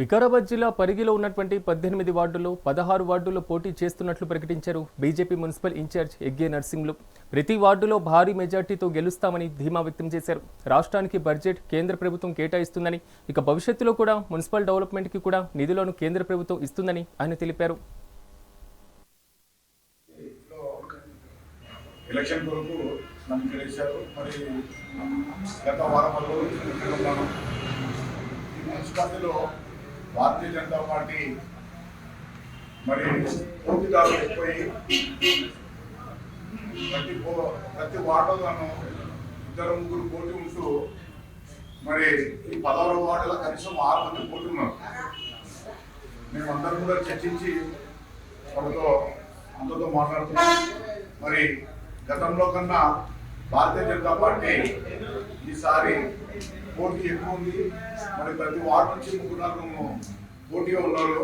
వికారాబాద్ జిల్లా పరిగిలో ఉన్నటువంటి పద్దెనిమిది వార్డుల్లో పదహారు వార్డుల్లో పోటీ చేస్తున్నట్లు ప్రకటించారు BJP municipal in-charge Egge Narsinglu ప్రతి వార్డులో భారీ మెజార్టీతో గెలుస్తామని ధీమా వ్యక్తం చేశారు. రాష్ట్రానికి బడ్జెట్ కేంద్ర ప్రభుత్వం కేటాయిస్తుందని ఇక భవిష్యత్తులో కూడా మున్సిపల్ డెవలప్మెంట్కి కూడా నిధులను కేంద్ర ప్రభుత్వం ఇస్తుందని ఆయన తెలిపారు. ఎలక్షన్ కొరకు నన్ను గెలిచారు. మరి గత వారం మున్సిపాలిటీలో భారతీయ జనతా పార్టీ మరి పోటీదారులు ఎక్కువై ప్రతి పో- ప్రతి వార్డులో తను ఇద్దరు ముగ్గురు పోటీ ఉంటూ మరి ఈ పదహారు వార్డులో కనీసం ఆరు మంది పోటీ ఉన్నారు. మేమందరం కూడా చర్చించి వాళ్ళతో అందరితో మాట్లాడుతున్నాం. మరి గతంలో కన్నా భారతీయ జనతా పార్టీ ఈసారి పోటీ ఎక్కువ ఉంది. మరి ప్రతి వార్డు నుంచి ముగ్గురు నలుగురు పోటీగా ఉన్నారు.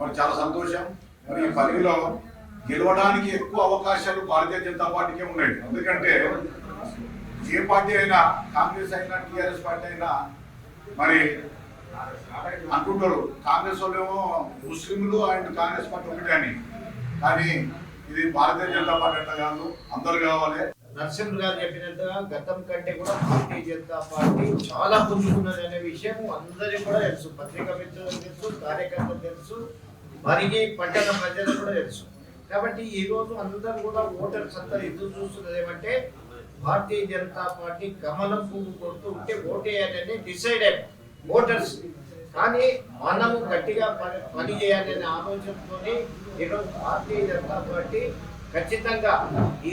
మరి చాలా సంతోషం. మరి ఈ పదవిలో గెలవడానికి ఎక్కువ అవకాశాలు భారతీయ జనతా పార్టీకే ఉన్నాయి. ఎందుకంటే ఏ పార్టీ అయినా కాంగ్రెస్ అయినా టీఆర్ఎస్ పార్టీ అయినా మరి అనుకుంటారు. కాంగ్రెస్ వాళ్ళేమో ముస్లింలు అండ్ కాంగ్రెస్ పార్టీ ఒకటే అని. కానీ ఇది భారతీయ జనతా పార్టీ అంటే కాదు. అందరు కావాలి నరసింహ గారు చెప్పినట్టుగా గతం కంటే కూడా భారతీయ జనతా పార్టీ చాలా పుంజుకున్నది అనే విషయం అందరికీ కూడా తెలుసు. పత్రికా మిత్రులకు తెలుసు కార్యకర్తలు తెలుసు మరిగి పట్టణ ప్రజలకు కూడా తెలుసు. కాబట్టి ఈ రోజు అందరూ కూడా ఓటర్స్ అంతా ఎదురు చూస్తున్నది ఏమంటే భారతీయ జనతా పార్టీ కమలం పువ్వు కొడుతూ ఉంటే ఓటేయాలని డిసైడ్ అయ్యారు ఓటర్స్. కానీ మనము గట్టిగా పని పని చేయాలనే ఆలోచనతోనే ఈరోజు భారతీయ జనతా పార్టీ ఖచ్చితంగా ఈ